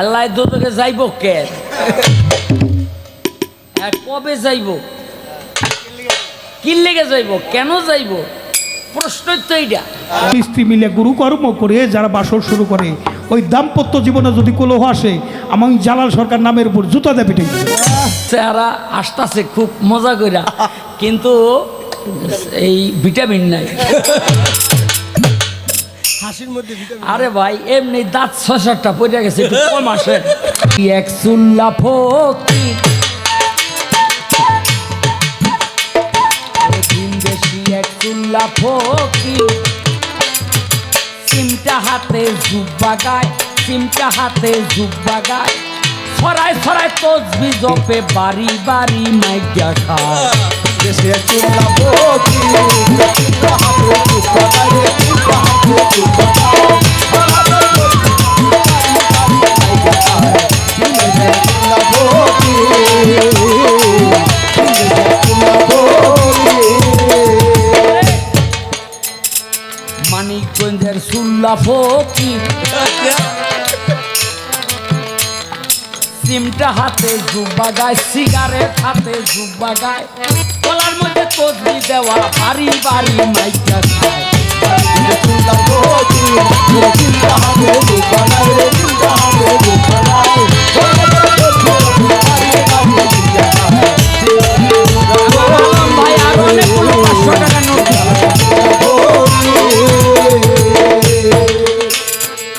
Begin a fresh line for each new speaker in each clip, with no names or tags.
আল্লাহ দুটোকে যাইব কে? হ্যাঁ, কবে যাইব? কি লেগে যাইব? কেন যাইব? প্রশ্নই তো এইটা
স্ত্রী মিলে গুরুকর্ম করে যারা বাসর শুরু করে ওই দাম্পত্য জীবনে যদি কলহ আসে আমি জালাল সরকার নামের উপর জুতা দেবে।
চেহারা আসতেছে খুব মজা কইরা। কিন্তু এই ভিটামিন নাই। আরে ভাই এমনি দাঁত সাতটা পড়ে গেছে একটু কম আসে। এক চুল্লা এক সিমটা হাতে জুব্বা গায় সিমটা হাতে জুব্বা গায়। ছড়ায় ছড়ায় তসবি জপে বাড়ি বাড়ি মাইকা খায়।
দেশে চুলা ভোগি হাতে চুপা গায়ে চিন্তা হাতে চুপা চুলা ভোগি চুলা ভোগি
মানিকগঞ্জের সুল্লা ফকির সিমটা হাতে জুব্বা গায় সিগারেট হাতে জুব্বা গায়। গলার মধ্যে তসবি দেওয়া বাড়ি বাড়ি মাইকা খায়।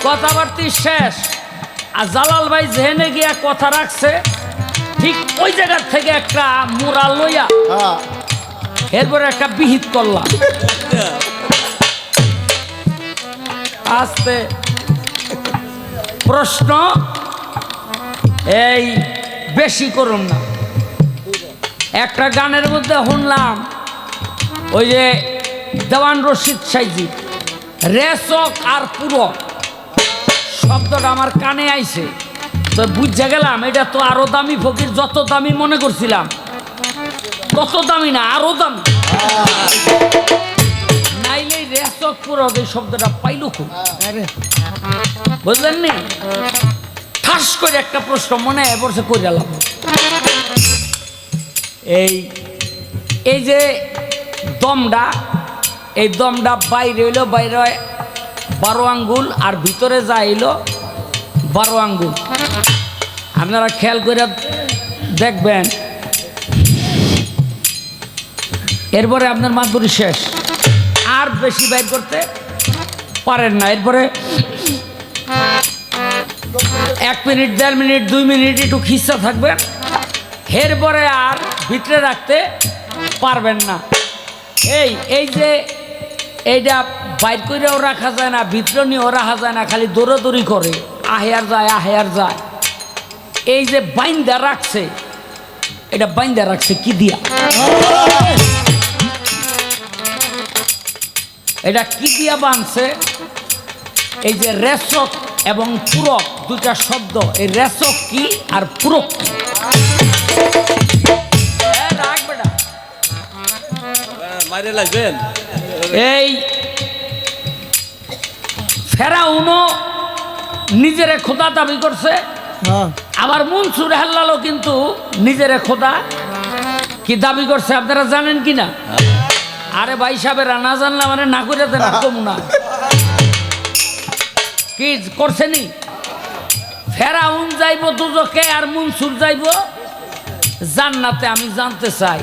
কথাবার্তি শেষ। আর জালাল ভাই যেহেনে গিয়া কথা রাখছে ঠিক ওই জায়গার থেকে একটা মুরা লইয়া এরপরে একটা বিহিত করলাম। আস্তে। প্রশ্ন এই বেশি করুন না। একটা গানের মধ্যে শুনলাম ওই যে দেওয়ান রশিদ সাইজি রেচক আর পুরক শব্দটা আমার কানে আইছে। তো বুঝে গেলাম, এটা তো আরও দামি ফকির, যত দামি মনে করছিলাম। তত দামি না, আরও দামি। শব্দটা বুঝলেন করে একটা প্রশ্ন মনে এই এই যে এই দমটা বাইরে হইল, বাইরে বারো আঙ্গুল, আর ভিতরে যা এলো বারো আঙ্গুল। আপনারা খেয়াল করে দেখবেন। এরপরে আপনার মাধুরী শেষ। আর বেশি বাইর করতে পারেন না। এরপরে এক মিনিট, দেড় মিনিট, দুই মিনিট একটু খিস্সা থাকবেন এরপরে আর ভিতরে রাখতে পারবেন না। এই এই যে এইটা বাইর করেও রাখা যায় না, ভিতরে নিয়েও রাখা যায় না, খালি দৌড়াদৌড়ি করে। আহেয়ার যায় আহেয়ার যায়। এই যে বাইন্দা রাখছে এটা বাইন্দা রাখছে কি দিয়া? এটা কি দিয়া বানছে? এই যে রেচক এবং পুরক দুটা শব্দ। এই রেচক কি আর পুরক কি? এই ফেরাউনও নিজেরে খোদা দাবি করছে। আবার মনসুর হাল্লালও কিন্তু নিজেরে খোদা কি দাবি করছে আপনারা জানেন কি না আরে ভাই সাহেবেরা না জানলে মানে না করে দেন না। কি করছেনি ফেরাউন যাইব দুজকে আর মনসুর যাইব? জান্নাতে আমি জানতে চাই।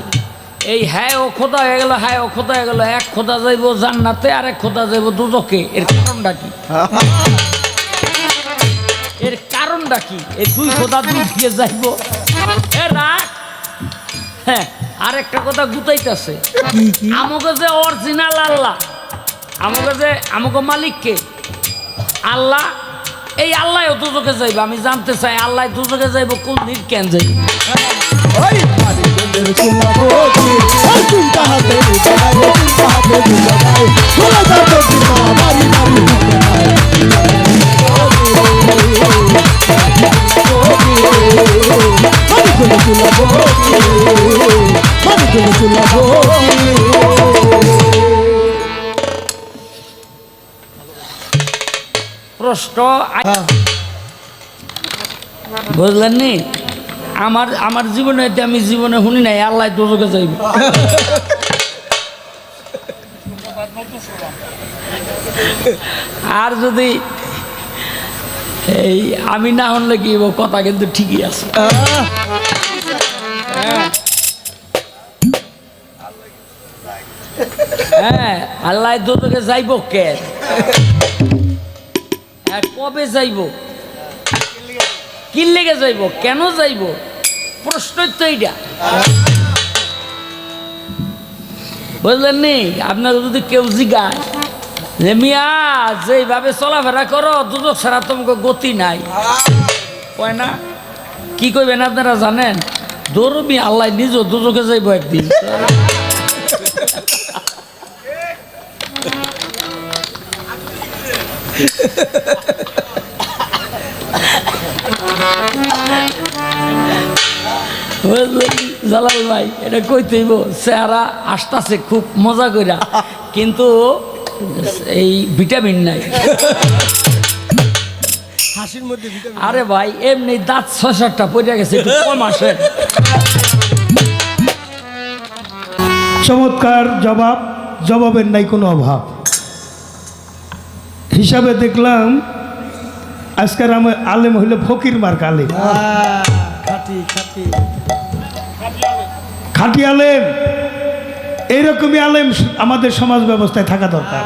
এই হ্যাঁ ও খোদা হয়ে গেল হ্যাঁ ও খোদা হয়ে গেল এক খোদা যাইব জান্নাতে আর এক খোদা যাইব দুজকে। এর কারণটা কি? এর কারণটা কি? এই খোদা দুই দিয়ে যাইব। এ রাখ হ্যাঁ আর একটা কথা গুতাইতেছে। আমাকে যে অরিজিনাল আল্লাহ আমাকে যে আমাকে মালিককে আল্লাহ এই আল্লাহ দুজকে যাইব। আমি জানতে চাই আল্লাহ দুজকে যাইব কোন দিন কেন যাইব? প্রশ্ন বুঝলেন নি? আমার আমার জীবনে আমি জীবনে শুনি নাই, আল্লাহ দোজকে যাইব আর যদি এই আমি না হলে কি কথা কিন্তু ঠিকই আছে। হ্যাঁ। আল্লাহ দোজকে যাইব কে? হ্যাঁ, কবে যাইব? কি লেগে যাইব? কেন যাইব? প্রশ্নই তো এইটা বুঝলেন নি? আপনাকে যদি কেউ জিগায় যে মিয়া যেভাবে চলাফেরা করো, দুদক ছাড়া তোমাকে গতি নাই। কয় না? কি কইবেন আপনারা জানেন? দৌড়বি আল্লাহ নিজ দুজকে যাইব একদিন। জালাল ভাই, এটা কইতেইব, চেহারা আসতাছে খুব মজা কইরা। কিন্তু এই ভিটামিন নাই।
হাসির মধ্যে
আরে ভাই এমনি দাঁত সাতটা পড়ে গেছে একটু কম আসে।
চমৎকার জবাব জবাবের নাই কোনো অভাব। হিসাবে দেখলাম আজকের আমার আলেম হইলে ফকির মার্ক আলেম।
খাঁটি
আলেম। এইরকমই আলেম আমাদের সমাজ ব্যবস্থায় থাকা দরকার।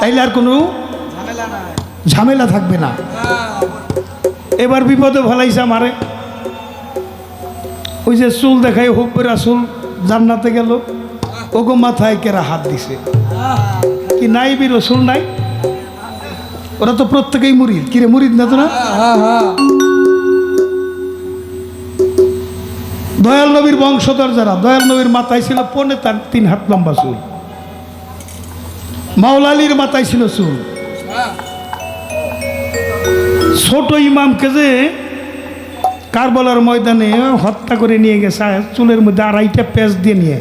তাইলে আর
কোনো
ঝামেলা
থাকবে না। এবার বিপদে ফেলাইছে আমারে। ওই যে চুল দেখাই হুব্বেরা চুল জান্নাতে গেল। ওগো মাথায় কেরা হাত দিছে? কি নাই বি রসুল নাই? ওরা তো প্রত্যেকেই মুরিদ। কিরে মুরিদ না তো না দয়াল নবীর বংশধর যারা দয়াল নবীর মাথায় ছিল পনে তার তিন হাত লম্বা চুল। মাওলালির মাথায় ছিল চুল। ছোট ইমামকে যে কারবলার ময়দানে হত্যা করে নিয়ে গেছে চুলের মধ্যে আড়াইটা পেঁচ দিয়ে নিয়ে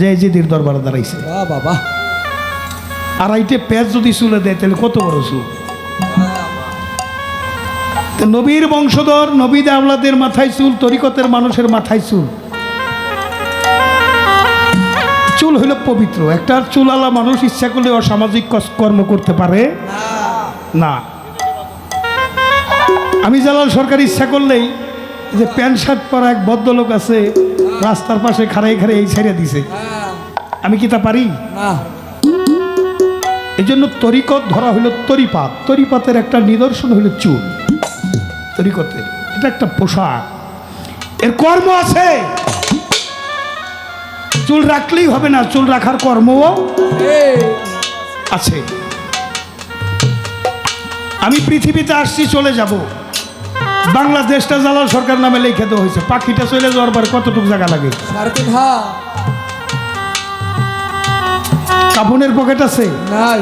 যে জিদির দরবারে দাঁড়াইছে।
বাবা
আড়াইটে পেঁচ যদি চুলে দেয় তাহলে কত বড় চুল? তো নবীর বংশধর নবী আওলাদের মাথায় চুল তরিকতের মানুষের মাথায় চুল। চুল হইল পবিত্র। একটা চুলালা মানুষ ইচ্ছা করলে অসামাজিক কর্ম করতে পারে? না। আমি জালাল সরকার ইচ্ছা করলেই যে প্যান্ট শার্ট পরা এক ভদ্রলোক আছে রাস্তার পাশে খাড়াই খাড়াই এই ছেড়ে দিছে। আমি কি তা পারি? এই জন্য তরিকত ধরা হইল তরিপাত। তরিপাতের একটা নিদর্শন হইল চুল। তরিকতের এটা একটা পোশাক। এর কর্ম আছে। চুল রাখলেই হবে না চুল রাখার কর্মও আছে। আমি পৃথিবীতে আসছি চলে যাব। বাংলাদেশটা জালাল সরকার নামে লিখে দেওয়া হয়েছে। পাখিটা চলে যাওয়ার পর কতটুকু জায়গা লাগে? কাপনের পকেট আছে?
নাই।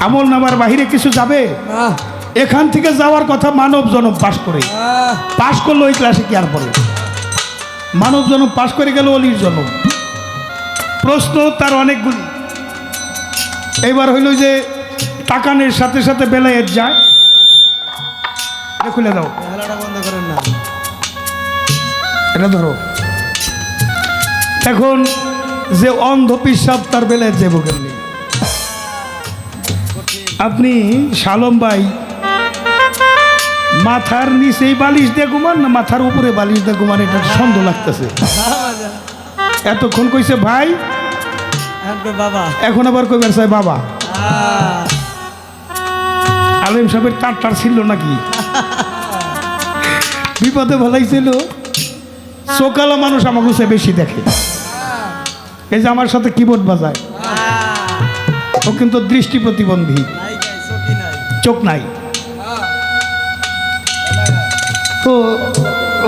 আমল নামার বাহিরে কিছু যাবে?
না।
এখান থেকে যাওয়ার কথা মানব জনম পাশ করে। পাশ করল ওই ক্লাসে কি আর পড়ে? মানব জনম পাশ করে গেল অলির জনম প্রশ্ন তার অনেকগুলি। এবার হইল যে তাকানের সাথে সাথে বেলায়েত যায়। খুলে দাও।
বন্ধ করেন না।
এটা ধরো। এখন যে অন্ধ পিসাব তার বেলায় যাব কেমনি? আপনি শালম ভাই মাথার নিচেই বালিশ দিয়ে ঘুমান না মাথার উপরে বালিশ দিয়ে ঘুমান এটা সন্দেহ লাগতেছে। এতক্ষণ কইছে ভাই
বাবা।
এখন আবার কইবার চাই বাবা। আলিম সাহেবের তার টার ছিল নাকি? বিপদে ভালাইছিল সকালা মানুষ আমাকে সে বেশি দেখে। এই যে আমার সাথে কিবোর্ড বাজায়। ও কিন্তু দৃষ্টি প্রতিবন্ধী। চোখ নাই। তো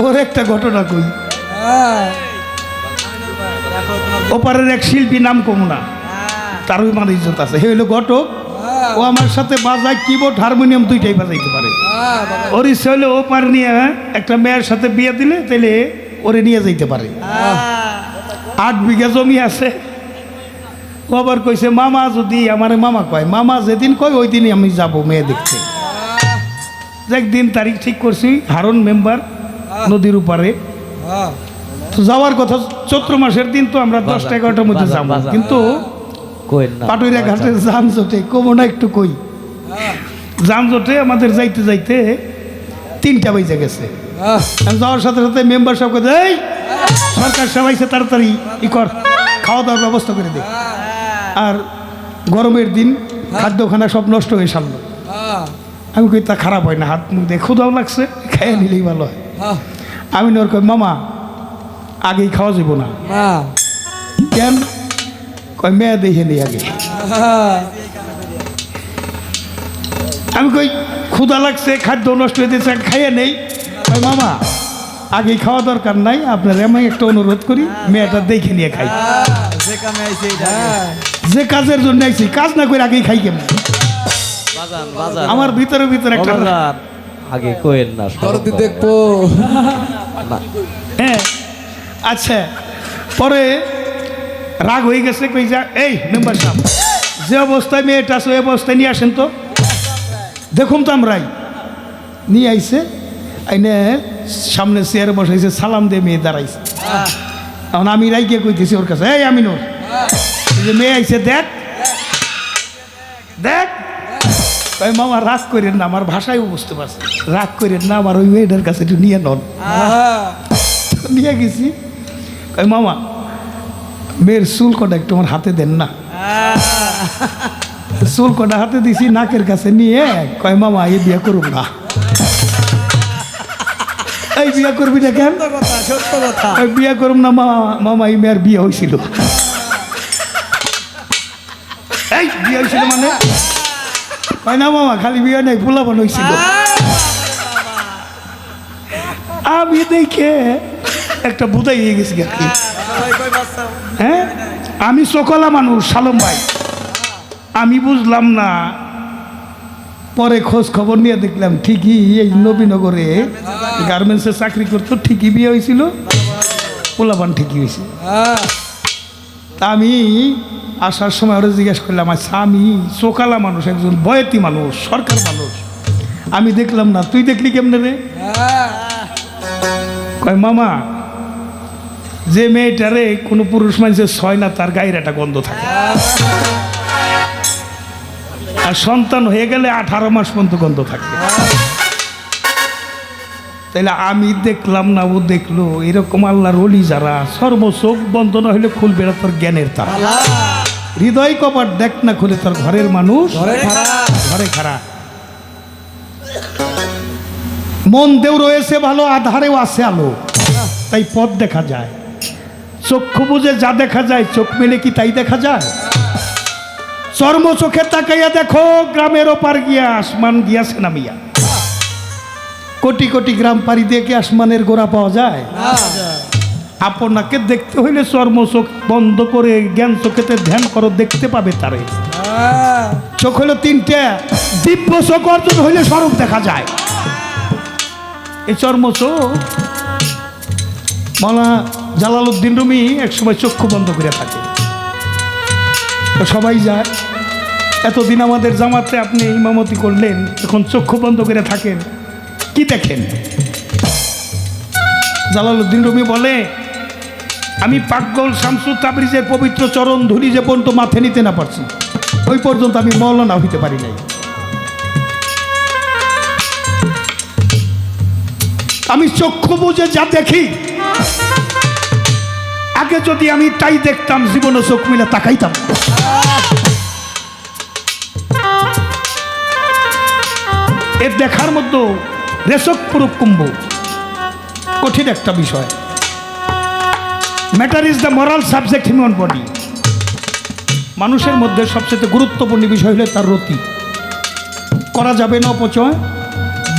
ওর একটা ঘটনা কই? ওপারের এক শিল্পী নাম কমুনা। তার ওই মানে ইজ্জত আছে। হে হইল ঘটক। ও আমার সাথে বাজায় কিবোর্ড, হারমোনিয়াম দুইটাই বাজাইতে পারে। ওর ইচ্ছা হইলে ও পার নিয়ে একটা মেয়ের সাথে বিয়ে দিলে তাহলে ওরে নিয়ে যাইতে পারে। আট বিঘা জমি আছে। ও আবার কইছে, মামা যদি আমার মামা কয়, মামা যেদিন কয় ওই দিনই আমি যাব মেয়ে দেখতে। যে একদিন তারিখ ঠিক করছি হারন মেম্বার নদীর উপারে। তো যাওয়ার কথা চৈত্র মাসের দিন তো আমরা দশটা এগারোটার মধ্যে যাব। কিন্তু
না।
পাটুরিয়া ঘাটে যান জোটে কমো না একটু কই। যান জোটে আমাদের যাইতে যাইতে তিনটা বেজে গেছে। যাওয়ার সাথে সাথে মেম্বার সব কথা এই সরকার সবাইছে তাড়াতাড়ি ই কর খাওয়া দাওয়ার ব্যবস্থা করে দে। আর গরমের দিন খাদ্যখানা সব নষ্ট হয়ে সারলো। আমি কই তা খারাপ হয় না হাত মুখ দিয়ে ক্ষুদাও লাগছে খাইয়ে নিলেই ভালো হয়। আমি নর কই মামা আগেই খাওয়া যাব না। কেন? কয় মেয়ে দেখে নেই আগে। আমি কই ক্ষুদা লাগছে খাদ্য নষ্ট হয়ে যাচ্ছে খাইয়ে নেই। কয় মামা আগে খাওয়া দরকার নাই আপনার আমি একটা অনুরোধ করি মেয়েটা দেখে নিয়ে খাই। যে কাজের জন্য আইছি কাজ না করে আগেই খাই কেমন? আমার ভিতরে ভিতরে একটা
আগে কোয়েন না
পরদি দেখব।
হ্যাঁ আচ্ছা পরে রাগ হয়ে গেছে কই যা এই মেম্বার সাহেব যে অবস্থায় মেয়েটা আছে ওই অবস্থায় নিয়ে আসেন তো। দেখুন তো আমরাই। নিয়ে আইছে আইনে সামনে চেয়ারে বসাইছে সালাম দিয়ে মেয়ে দাঁড়াইছে। এখন আমি রাইকে কইতেছি ওর কাছে এই আমিনুর যে মেয়ে আইছে দেখ দেখ কই মামা রাগ করেন না আমার ভাষায় বুঝতে পারছি রাগ করেন না আমার ওই মেয়েটার কাছে একটু নিয়ে নন। নিয়ে গেছি। কই মামা মেয়ের চুল কটা একটু আমার হাতে দেন না। চুল কটা হাতে দিছি নাকের কাছে নিয়ে কয় মামা এই বিয়ে করুন না। এই বিয়ে করবি না কেন?
সত্য কথা
বিয়ে করুম না মামা মামা এই মেয়ের বিয়ে হয়েছিল এই বিয়ে হয়েছিল মানে? কয় না মামা খালি বিয়ে নেই পোলাপান হয়েছিল আমি দেখে একটা বুধাই হয়ে গেছি হ্যাঁ? আমি সকলা মানুষ সালম ভাই। আমি বুঝলাম না পরে খোঁজ খবর নিয়ে দেখলাম ঠিকই এই নবীনগরে গার্মেন্টসে চাকরি। করতো ঠিকই বিয়ে হয়েছিল পোলাপান ঠিকই হয়েছে তা আমি আসার সময় ওরা জিজ্ঞেস করলাম আচ্ছা আমি চোকালা মানুষ, একজন বয়তি মানুষ, সরকার মানুষ। আমি দেখলাম না, তুই দেখলি কেমনে রে? কয়, মামা, যে মেয়েটারে কোনো পুরুষ মানুষের ছয় না, তার গায়ের একটা গন্ধ থাকে। আর সন্তান হয়ে গেলে আঠারো মাস পর্যন্ত গন্ধ থাকে। তাইলে আমি দেখলাম না ও দেখল। এরকম আল্লাহর অলি যারা সর্বচোখ বন্ধ না হলে খুলবে না তোর জ্ঞানের তারা। হৃদয় কপাট দেখ না খুলে তোর ঘরের মানুষ। ঘরে খারাপ। মন দেও রয়েছে ভালো আধারেও আছে আলো। তাই পথ দেখা যায়। চক্ষু বুঝে যা দেখা যায় চোখ মেলে কি তাই দেখা যায়? চর্ম চোখে তাকাইয়া দেখো গ্রামের ওপার গিয়া আসমান গিয়াছে নামিয়া কোটি কোটি গ্রাম পাড়ি দিয়ে কি আসমানের গোড়া পাওয়া যায়? আপনাকে দেখতে হইলে চর্ম চোখ বন্ধ করে জ্ঞান চোখেতে ধ্যান করো, দেখতে পাবে তারে। চোখ হলো তিনটে, দিব্য চোখ অর্জন হইলে স্বরূপ দেখা যায়। এই চর্ম চোখ মালা জালালউদ্দিন রুমি একসময় চক্ষু বন্ধ করে থাকে। তো সবাই যায়। এতদিন আমাদের জামাতে আপনি ইমামতি করলেন, এখন চক্ষু বন্ধ করে থাকেন। কি দেখেন? জালালউদ্দিন রুমি বলে, আমি পাকগল শামসু তাবরিজের পবিত্র চরণ ধুলি যে পর্যন্ত মাথে নিতে না পারছি, ওই পর্যন্ত আমি মৌলানা হইতে পারি নাই। আমি চক্ষু বুঝে যা দেখি, আগে যদি আমি তাই দেখতাম, জীবনে চোখ মিলে তাকাইতাম। এর দেখার মধ্যে রেশক পুরুষ কুম্ভ কঠিন একটা বিষয়। Matter is the moral subject human body মানুষের মধ্যে সবচেয়ে গুরুত্বপূর্ণ বিষয় হলো তার রতি। করা যাবে না অপচয়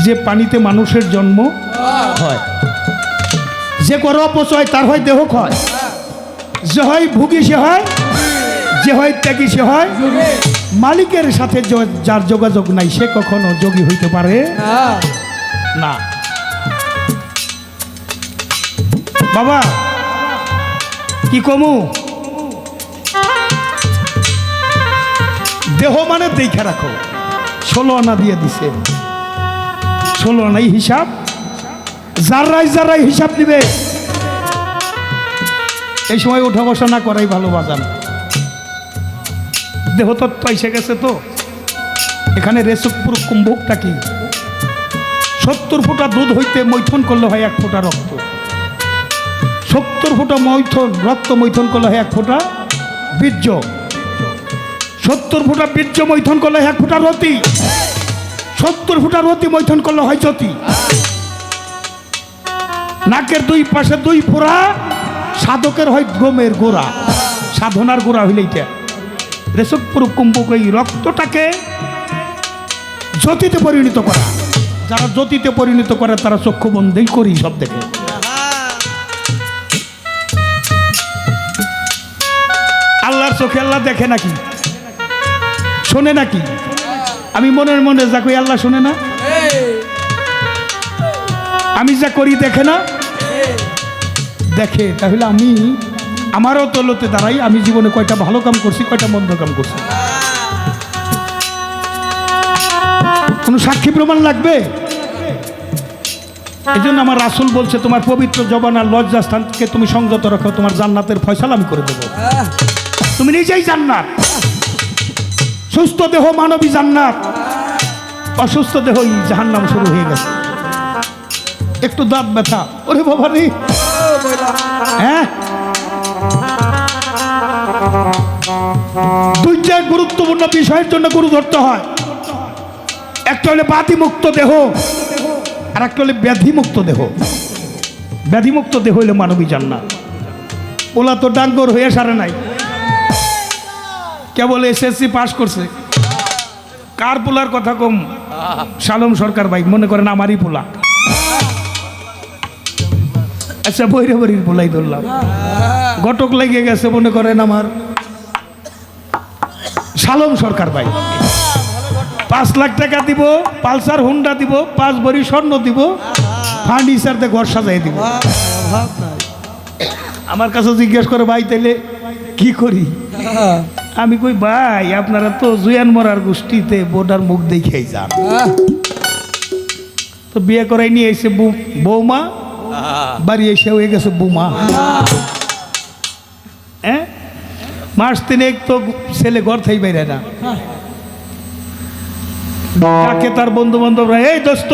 যে পানিতে মানুষের জন্ম হয়। যে করে অপচয় তার হয় দেহ ক্ষয়। যে হয় ভুগি সে হয় যে হয় ত্যাগী সে হয় মালিকের সাথে যার যোগাযোগ নাই সে কখনো যোগী হইতে পারে না। বাবা, কি কমু? দেহ মানে দেখে রাখো। ষোলো আনা দিয়ে দিছে। ষোলো নাই হিসাব। যারাই যারাই হিসাব নিবে। এই সময় ওঠা বসা না করাই ভালো বাজান। দেহ তত্ত্ব এসে গেছে তো। এখানে রেসুকপুর কুম্ভকটা কি? সত্তর ফোঁটা দুধ হইতে মৈথন করলে হয় এক ফোঁটা রক্ত। সত্তর ফোঁটা মৈথন, রক্ত মৈথন করলে হয় এক ফোঁটা বীর্য। সত্তর ফোঁটা বীর্য মৈথন করলে এক ফোঁটা রতি। সত্তর ফোঁটা রতি মৈথন করলে হয় জ্যোতি। নাকের দুই পাশে দুই ফোঁড়া সাধকের হয় গমের গোড়া। সাধনার গোড়া হইলে এইটা। রেশকপুর কুম্ভক এই রক্তটাকে জ্যোতিতে পরিণত করা। যারা জ্যোতিতে পরিণত করে তারা চক্ষু বন্ধই করি। সব দেখে। আল্লাহর চোখে আল্লাহ দেখে নাকি? শোনে নাকি? আমি মনের মনে যা কই আল্লাহ শোনে না? আমি যা করি দেখে না? দেখে তাহলে আমি আমারও তলতে দাঁড়াই আমি জীবনে কয়টা ভালো কাম করছি কয়টা মন্দ কাম করছি। কোনো সাক্ষী প্রমাণ লাগবে? এই জন্য আমার রাসুল বলছে, তোমার পবিত্র জবান আর লজ্জা স্থানকে তুমি সংযত রাখো, তোমার জান্নাতের ফয়সালা আমি করে দেবো। তুমি নিজেই জান্নাত। সুস্থ দেহ মানবী জান্নাত। অসুস্থ দেহ জাহান্নাম শুরু হয়ে গেছে। একটু দাঁত ব্যথা। ওরে রে। হ্যাঁ? দুইটা গুরুত্বপূর্ণ বিষয়ের জন্য গুরু ধরতে হয়। একটা হলে বাতিমুক্ত দেহ আর একটা হলে ব্যাধিমুক্ত দেহ। ব্যাধিমুক্ত দেহ হইলে মানবী জান্নাত। ওলা তো ডাঙ্গর হয়ে সারে নাই। কেবল এসএসসি পাশ করছে। কার পোলার কথা কম? সালম সরকার ভাই, মনে করেন আমারই পোলা। আচ্ছা বৈরে বৈরির পোলাই ধরলাম। ঘটক লেগে গেছে, মনে করেন আমার। সালম সরকার ভাই। পাঁচ লাখ টাকা দিব, পালসার হুন্ডা দিব, পাঁচ বড়ি স্বর্ণ দিব, ফার্নিচার দিয়ে ঘর সাজাই দিব। আমার কাছে জিজ্ঞেস করে, ভাই, তাইলে কি করি? আমি কই, ভাই, আপনারা তো জুয়ান মরার গোষ্ঠীতে বোটার মুখ দেখেই যান। তো বিয়ে করাই নিয়ে এসে বৌমা বাড়ি এসে হয়ে গেছে বৌমা হ্যাঁ? মাস তিনেক তো ছেলে ঘর থেকে বেরে না। কাকে তার বন্ধু বান্ধবরা এই দোস্ত,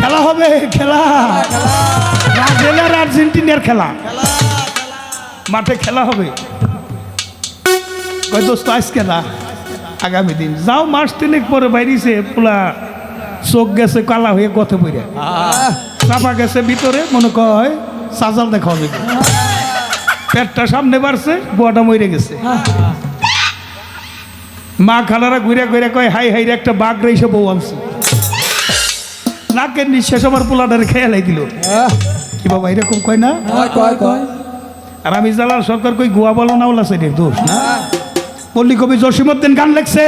খেলা হবে, খেলা। ব্রাজিল আর আর্জেন্টিনার খেলা। মাঠে খেলা হবে। কয়, দোস্ত, আজকে না, আগামী দিন। যাও, মাস তিনেক পরে বাইরিছে, পোলা চোখ গেছে, কালা হয়ে গথে পড়ে চাপা গেছে ভিতরে, মনে কয়, সাজাল দেখা হবে পেটটা সামনে বাড়ছে, বুয়াটা মরে গেছে। মা খালারা ঘুরে ঘুরে কয় হাই হাই রে একটা বাঘ রেসে বউ আনছে। নাকের নিঃশ্বাস আমার পোলাটারে খেয়ালাই দিল। কি বাবা এরকম কয় না?
কয় কয়
আর আমি জালাল সরকার কই গোয়া বলো না ওলা সাইডের দোষ। না? পল্লী কবি জসিমুদ্দিন গান লেখছে।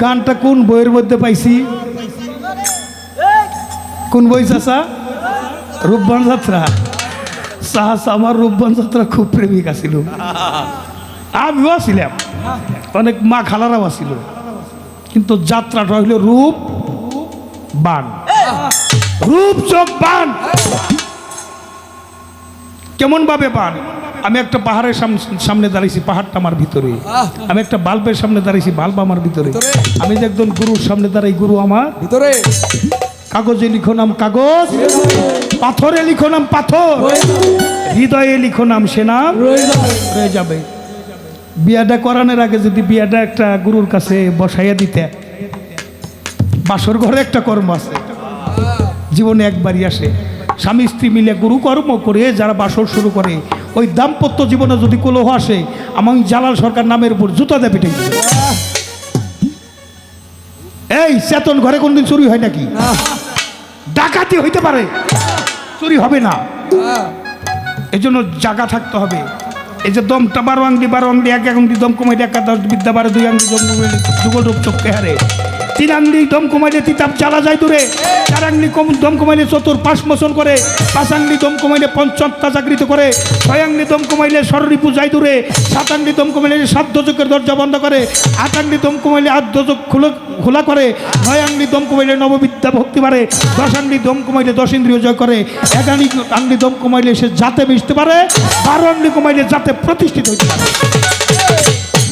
গানটা কোন বইয়ের মধ্যে পাইছি? কোন বই চাষা রূপবান যাত্রা। সাহস আমার রূপবান যাত্রা খুব প্রেমিক আছিল। আমিও ছিলাম অনেক মা খালারাও আছিল। কিন্তু যাত্রাটা হইল রূপ বান। রূপ চোখ বান। কেমন ভাবে বান? আমি একটা পাহাড়ের সাম- সামনে দাঁড়িয়েছি পাহাড়টা আমার ভিতরে। আমি একটা বাল্বের সামনে দাঁড়িয়েছি বাল্ব আমার ভিতরে। আমি যে একজন গুরুর সামনে দাঁড়াই গুরু আমার।
ভিতরে।
কাগজে লিখো নাম কাগজ পাথরে লিখো নাম পাথর। হৃদয়ে লিখো নাম সে নাম। রয়ে যাবে। বিয়াটা করানোর আগে যদি বিয়াটা একটা গুরুর কাছে বসাইয়া দিতে। বাসর ঘরে একটা কর্ম আছে। জীবনে একবারই আসে। স্বামী স্ত্রী মিলে গুরু কর্ম করে যারা বাসর শুরু করে ওই দাম্পত্য জীবনে যদি কলহ আসে, আমার জালাল সরকার নামের উপর জুতা দেবে। পিঠে এই, চেতন ঘরে কোনদিন চুরি হয় নাকি? ডাকাতি হইতে পারে, চুরি হবে না। এই জন্য জায়গা থাকতে হবে। এই যে দমটা বারো আংলি বারো আংলি এক এক আংলি দম কমাইলে একা দশ বিদ্যা বারে, দুই আংলি দম কমাইলে যুগল রূপ চোখকে হারে। তিন আংলি দম কমাইলে তিতাব চালা যায় দূরে। চার আংলি কম কমাইলে চতুর পাঁচ মোচন করে। পাঁচ আংলি দম কমাইলে পঞ্চত্তা জাগৃত করে। ছয় আংলি দম কমাইলে সররিপু যায় দূরে। সাত আংলি দম কমাইলে সাত দোজকের দরজা বন্ধ করে। আট আংলি দম কমাইলে আট দোজক খুলে খোলা করে। নয় আংলি দম কমাইলে নববিদ্যা ভক্তি বাড়ে। দশ আংলি দম কমাইলে দশ ইন্দ্রিয় জয় করে। এক আংলি দম সে জাতে মিশতে পারে। বারো আংলি কমাইলে জাতে প্রতিষ্ঠিত হইতে পারে।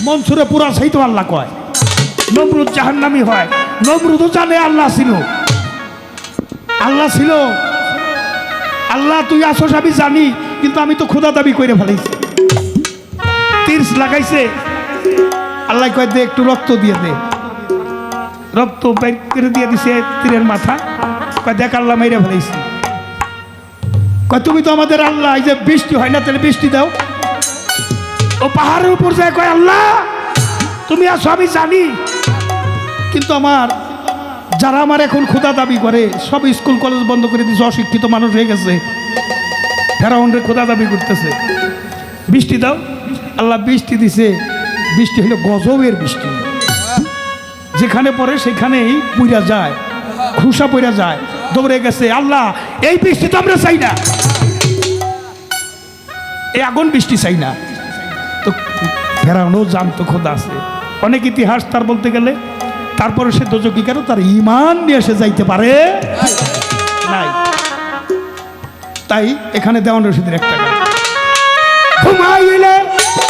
মনসুরে পুরা সেই তো আল্লাহ কয়? নমরুদ জাহান্নামি হয়। নমরুদও জানে আল্লাহ ছিল। আল্লাহ ছিল। আল্লাহ, তুই আসোস, আমি জানি, কিন্তু আমি তো খোদা দাবি করে ফেলাইছি। তীর্স লাগাইছে। আল্লাহ কয়, দে, একটু রক্ত দিয়ে দে। রক্ত বের করে দিয়ে দিছে তীরের মাথা। কয়, দেখ, আল্লাহ মেরে ফেলাইছি। কয়, তুমি তো আমাদের আল্লাহ, এই যে বৃষ্টি হয় না, তাহলে বৃষ্টি দাও। ও পাহাড়ের উপর যায়, কয়, আল্লাহ, তুমি আসো, আমি জানি। কিন্তু আমার, যারা আমার এখন ক্ষুদা দাবি করে, সব স্কুল, কলেজ বন্ধ করে দিয়েছে, অশিক্ষিত মানুষ হয়ে গেছে। ফেরাউন্ডে ক্ষুদা দাবি করতেছে। বৃষ্টি দাও। আল্লাহ বৃষ্টি দিছে। বৃষ্টি হলো গজবের বৃষ্টি। যেখানে পড়ে সেখানেই পুইরা যায় খুসা পইরা যায়, দৌড়ে গেছে। আল্লাহ, এই বৃষ্টি তো আমরা চাই না। এই আগুন বৃষ্টি চাই না। তো ফেরাউনও জানতো খোদা আছে। অনেক ইতিহাস তার বলতে গেলে তারপরে সে দোজকি কেন তার ইমান নিয়ে সে যাইতে পারে। নাই। তাই এখানে দেওয়ান রশিদের একটা